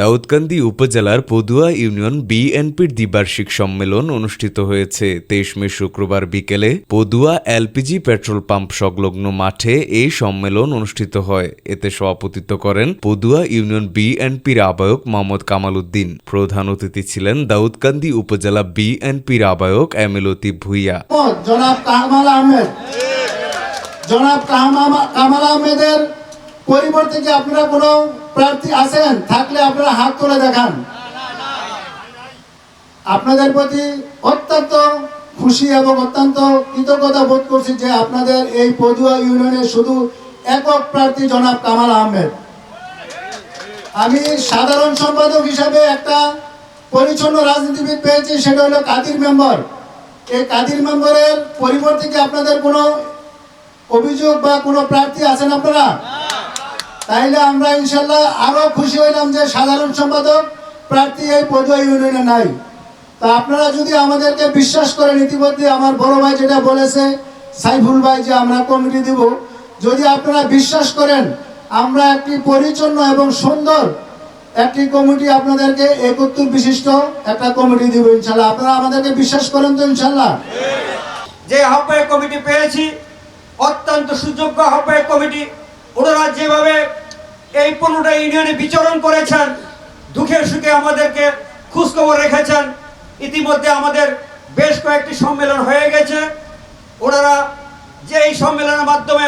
দাউদকান্দি উপজেলার পদুয়া ইউনিয়ন বিএনপির দ্বিবার্ষিক সম্মেলন অনুষ্ঠিত হয়েছে। তেইশ মে শুক্রবার বিকেলে পদুয়া এলপিজি পেট্রোল পাম্প সংলগ্ন মাঠে এই সম্মেলন অনুষ্ঠিত হয়। এতে সভাপতিত্ব করেন পদুয়া ইউনিয়ন বিএনপির আহ্বায়ক মোহাম্মদ কামাল উদ্দিন। প্রধান অতিথি ছিলেন দাউদকান্দি উপজেলা বিএনপির আহ্বায়ক এম এল ভুইয়া। জনাব কামাল আহমেদ। জনাব কামাল আহমেদের পরিবর্তে কি আপনারা প্রার্থী আছেন, থাকলে আপনারা হাত তুলে দেখান। আপনাদের প্রতি অত্যন্ত খুশি এবং অত্যন্ত কৃতজ্ঞতা বোধ করছি যে আপনাদের এই পদুয়া ইউনিয়নের শুধু একক প্রার্থী জনাব কামাল আহমেদ। আমি সাধারণ সম্পাদক হিসাবে একটা পরিচ্ছন্ন রাজনীতিবিদ পেয়েছি, সেটা হলো কাদির মেম্বার। এই কাদির মেম্বারের পরিবর্তে কি আপনাদের কোনো অভিযোগ বা কোনো প্রার্থী আছেন আপনারা? তাইলে আমরা ইনশাল্লাহ আরও খুশি হইলাম যে সাধারণ সম্পাদক প্রার্থী এই পদুয়া ইউনিয়নে নাই। তা আপনারা যদি আমাদেরকে বিশ্বাস করেন ইতিমধ্যে আমার বড় ভাই যেটা বলেছে, সাইফুল ভাই, যে আমরা কমিটি দিব, যদি আপনারা বিশ্বাস করেন আমরা একটি পরিচ্ছন্ন এবং সুন্দর একটি কমিটি আপনাদেরকে একত্তর বিশিষ্ট একটা কমিটি দিব ইনশাল্লাহ আপনারা আমাদেরকে বিশ্বাস করেন তো ইনশাল্লাহ যে আহ্বায়ক কমিটি পেয়েছি, অত্যন্ত সুযোগ্য আহ্বায়ক কমিটি। ওনারা যেভাবে এই পনেরোটা ইউনিয়নে বিচরণ করেছেন দুঃখে সুখে আমাদেরকে খোঁজখবর রেখেছেন, ইতিমধ্যে আমাদের বেশ কয়েকটি সম্মেলন হয়ে গেছে। ওনারা যে এই সম্মেলনের মাধ্যমে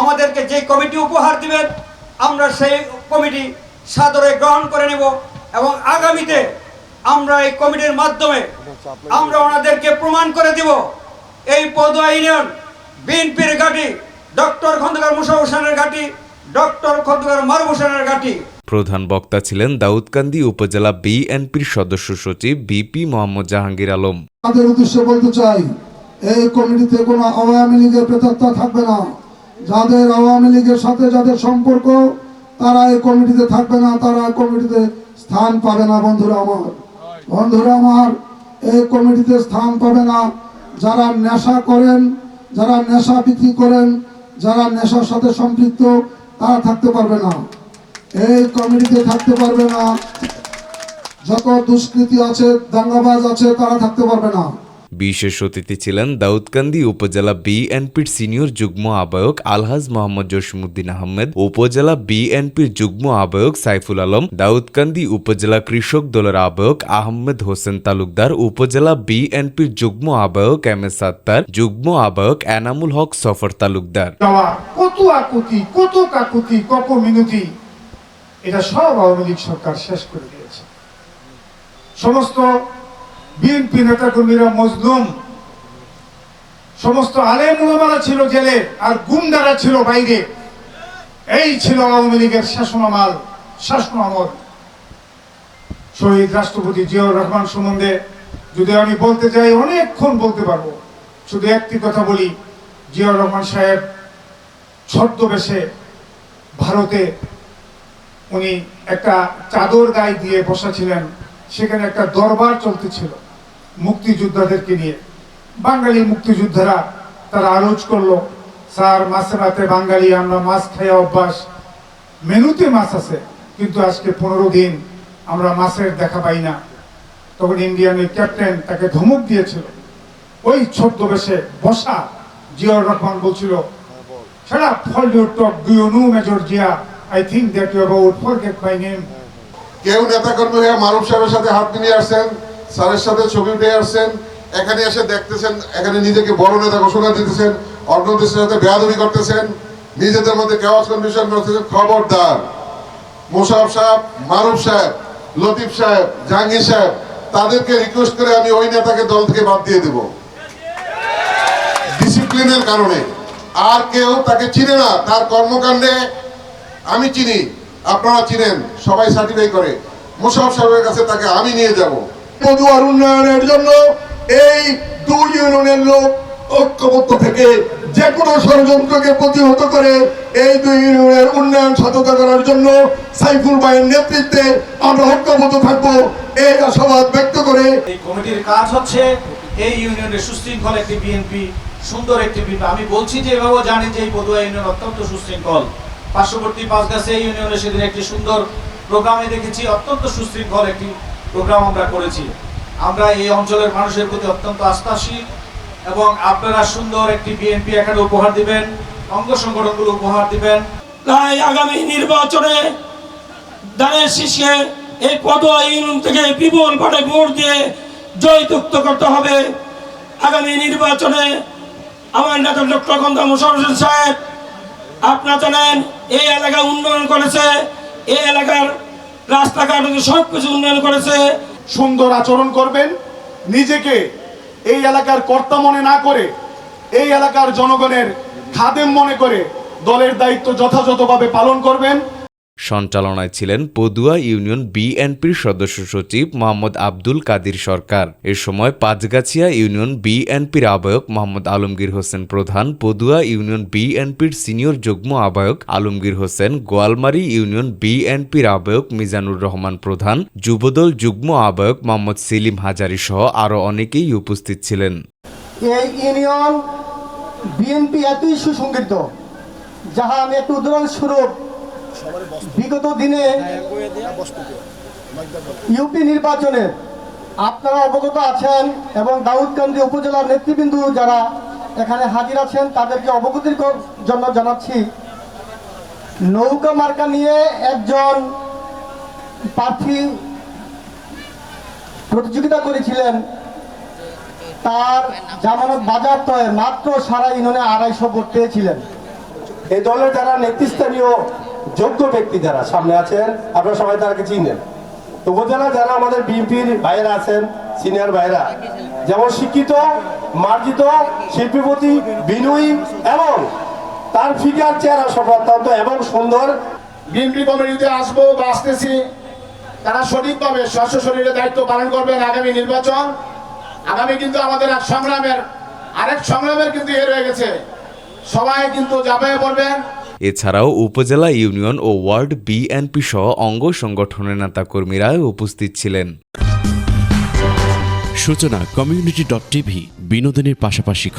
আমাদেরকে যে কমিটি উপহার দিবেন, আমরা সেই কমিটি সাদরে গ্রহণ করে নেব এবং আগামীতে আমরা এই কমিটির মাধ্যমে আমরা ওনাদেরকে প্রমাণ করে দিব, এই পদুয়া ইউনিয়ন, বিএনপির ঘাঁটি ডক্টর খন্দকার মুশা হোসেনের ঘাঁটি ডক্টর খন্দকার মারুফ হোসেনের ঘাঁটি। প্রধান বক্তা ছিলেন দাউদকান্দি উপজেলা বিএনপির সদস্য সচিব বিপি মোহাম্মদ জাহাঙ্গীর আলম। তাদের উদ্দেশ্যে বলতে চাই এই কমিটিতে কোনো আওয়ামী লীগের প্রেতাত্মা থাকবে না। যাদের আওয়ামী লীগের সাথে যাদের সম্পর্ক তারা এই কমিটিতে থাকবে না তারা এই কমিটিতে স্থান পাবে না বন্ধুরা আমার। বন্ধুরা আমার এই কমিটিতে স্থান পাবে না। যারা নেশা করেন যারা নেশা বিক্রি করেন যারা নেশার সাথে সম্পৃক্ত, তারা থাকতে পারবে না। এই কমিটিতে থাকতে পারবে না। যত দুষ্কৃতি আছে, দাঙ্গাবাজ আছে, তারা থাকতে পারবে না। বিশেষ অতিথি ছিলেন দাউদকান্দি উপজেলা বিএনপির সিনিয়র যুগ্ম আহ্বায়ক আলহাজ মোহাম্মদ জসিমুদ্দিন আহমেদ, উপজেলা বিএনপির যুগ্ম আহ্বায়ক সাইফুল আলম, দাউদকান্দি উপজেলা কৃষক দলের আহ্বায়ক আহমেদ হোসেন তালুকদার, উপজেলা বিএনপির যুগ্ম আহ্বায়ক এম এস আত্তার যুগ্ম আহ্বায়ক এনামুল হক সফর তালুকদার। কত আকুতি, কত কাকুতি, কত এটা সব আওয়ামী লীগ সরকার শেষ করে দিয়েছে। সমস্ত বিএনপি নেতাকর্মীরা মজলুম। সমস্ত আলেম উলামারা ছিল জেলে, আর গুন্ডারা ছিল বাইরে। এই ছিল আওয়ামী লীগের শাসনামাল শাসন আমল। শহীদ রাষ্ট্রপতি জিয়াউর রহমান সম্বন্ধে যদি আমি বলতে চাই অনেকক্ষণ বলতে পারব। শুধু একটি কথা বলি, জিয়াউর রহমান সাহেব ছদ্মবেশে ভারতে উনি একটা চাদর গায়ে দিয়ে বসা ছিলেন। সেখানে একটা দরবার চলতেছিল। মুক্তিযোদ্ধাদেরকে নিয়ে বাঙালি মুক্তিযোদ্ধারা তারা আলোচ করল, স্যার মাছে রাতে বাঙালি, আমরা মাছ খাইয়া অভ্যাস মেনুতে মাছ আছে, কিন্তু আজকে পনেরো দিন আমরা মাছের দেখা পাই না তখন ইন্ডিয়ানের ক্যাপ্টেন তাকে ধমক দিয়েছিল ওই ছদ্মবেশে বসা জিয়াউর রহমান বলছিল hold your talk. Do you know, Major Jia? I think that you about, forget my name. কেউ নেতাকর্মী হয়ে মারুফ সাহেবের সাথে হাত মিলিয়ে আসছেন স্যারের সাথে ছবি উঠে আসছেন, এখানে এসে দেখতেছেন, এখানে নিজেকে বড় নেতা ঘোষণা দিতেছেন, অন্যদের সাথে বেয়াদবি করতেছেন, নিজেদের মধ্যে কেওয়াজ কন্ডিশন করতেছেন খবরদার, মোশারফ সাহেব, মারুফ সাহেব, লতিফ সাহেব, জাহাঙ্গীর সাহেব, তাদেরকে রিকোয়েস্ট করে আমি ওই নেতাকে দল থেকে বাদ দিয়ে দেব। ডিসিপ্লিনের কারণে। আর কেউ তাকে চিনে না, তার কর্মকাণ্ডে আমি চিনি, আপনারা চিনেন, সবাই সার্টিফাই করে। মুশারফ সাহেবের কাছে তাকে আমি নিয়ে যাব। পদুয়ার উন্নয়নের জন্য এই দুই ইউনিয়নের লোক ঐক্যবদ্ধ থেকে যে কোনো ষড়যন্ত্রকে প্রতিহত করে এই দুই ইউনিয়নের উন্নয়ন সাধনা করার জন্য সাইফুল ভাইয়ের নেতৃত্বে আমরা ঐক্যবদ্ধ থাকব। এই আশাবাদ ব্যক্ত করে এই কমিটির কাজ হচ্ছে এই ইউনিয়নের সুশৃঙ্খল একটি বিএনপি, সুন্দর একটি বিএনপি। আমি বলছি যে এভাবেও জানি যে এই পদুয়া ইউনিয়ন অত্যন্ত সুশৃঙ্খল। পার্শ্ববর্তী পাঁচগাছে এই ইউনিয়নে সেদিন একটি সুন্দর প্রোগ্রামে দেখেছি, অত্যন্ত সুশৃঙ্খল একটি প্রোগ্রাম আমরা করেছি। আমরা এই অঞ্চলের মানুষের প্রতি অত্যন্ত আস্থাশীল এবং আপনারা সুন্দর একটি বিএনপি এখানে উপহার দিবেন, অঙ্গ সংগঠনগুলো উপহার দিবেন। তাই আগামী নির্বাচনে দানের শীষে এই পদুয়া ইউনিয়ন থেকে বিপুল ভোটে ভোট দিয়ে জয়যুক্ত করতে হবে। আগামী নির্বাচনে আমার নেতা ডক্টর গন্ধা মোশারফ হোসেন সাহেব, আপনারা জানেন, এই এলাকা উন্নয়ন করেছে, এই এলাকার রাস্তাঘাট সব কিছু উন্নয়ন করেছে। সুন্দর আচরণ করবেন। নিজেকে এই এলাকার কর্তা মনে না করে, এই এলাকার জনগণের খাদেম মনে করে দলের দায়িত্ব যথাযথভাবে পালন করবেন। সঞ্চালনায় ছিলেন পদুয়া ইউনিয়ন বিএনপির সদস্য সচিব মোহাম্মদ আব্দুল কাদির সরকার। এ সময় পাঁচগাছিয়া ইউনিয়ন বিএনপির আহ্বায়ক মোহাম্মদ আলমগীর হোসেন প্রধান, পদুয়া ইউনিয়ন বিএনপির সিনিয়র যুগ্ম আহ্বায়ক আলমগীর হোসেন, গোয়ালমারি ইউনিয়ন বিএনপির আহ্বায়ক মিজানুর রহমান প্রধান, যুবদল যুগ্ম আহ্বায়ক মোহাম্মদ সেলিম হাজারি সহ আরও অনেকেই উপস্থিত ছিলেন। এই ইউনিয়ন বিএনপি এতই সুসংগঠিত, যাহা আমি একটু উদাহরণস্বরূপ বিগত দিনে ইউপি নির্বাচনে আপনারা অবগত আছেন এবং দাউদকান্দি উপজেলার নেতৃবৃন্দ যারা এখানে হাজির আছেন, তাদেরকে অবগতির জন্য জানাচ্ছি, নৌকা মার্কা নিয়ে একজন প্রার্থী প্রতিযোগিতা করেছিলেন। তার জামানত বাজার হয়ে মাত্র সারা ইউনিয়নে আড়াইশো ভোট পেয়েছিলেন। এই দলের যারা নেতৃস্থানীয় যোগ্য ব্যক্তি যারা সামনে আছেন, আপনারা সবাই তারাকে চিনেন। তো উপজেলা যারা আমাদের বিএনপির ভাইয়েরা আছেন, সিনিয়র ভাইয়েরা, যেমন শিক্ষিত, মার্জিত, শিল্পীপতি বিনয়ী এবং তার ফিগার চেহারা সব অত্যন্ত এবং সুন্দর। বিএনপি কমিটিতে আসব বা আসতেছি তারা সঠিকভাবে স্বচ্ছ শরীরে দায়িত্ব পালন করবেন আগামী নির্বাচন। আগামী কিন্তু আমাদের এক সংগ্রামের, আরেক সংগ্রামের কিন্তু এ রয়ে গেছে। সবাই কিন্তু ঝাঁপিয়ে পড়বেন এছাড়াও উপজেলা ইউনিয়ন ও ওয়ার্ড বিএনপি সহ অঙ্গ সংগঠনের নেতাকর্মীরা উপস্থিত ছিলেন। সূচনা কমিউনিটি ডট টিভি বিনোদনের পাশাপাশি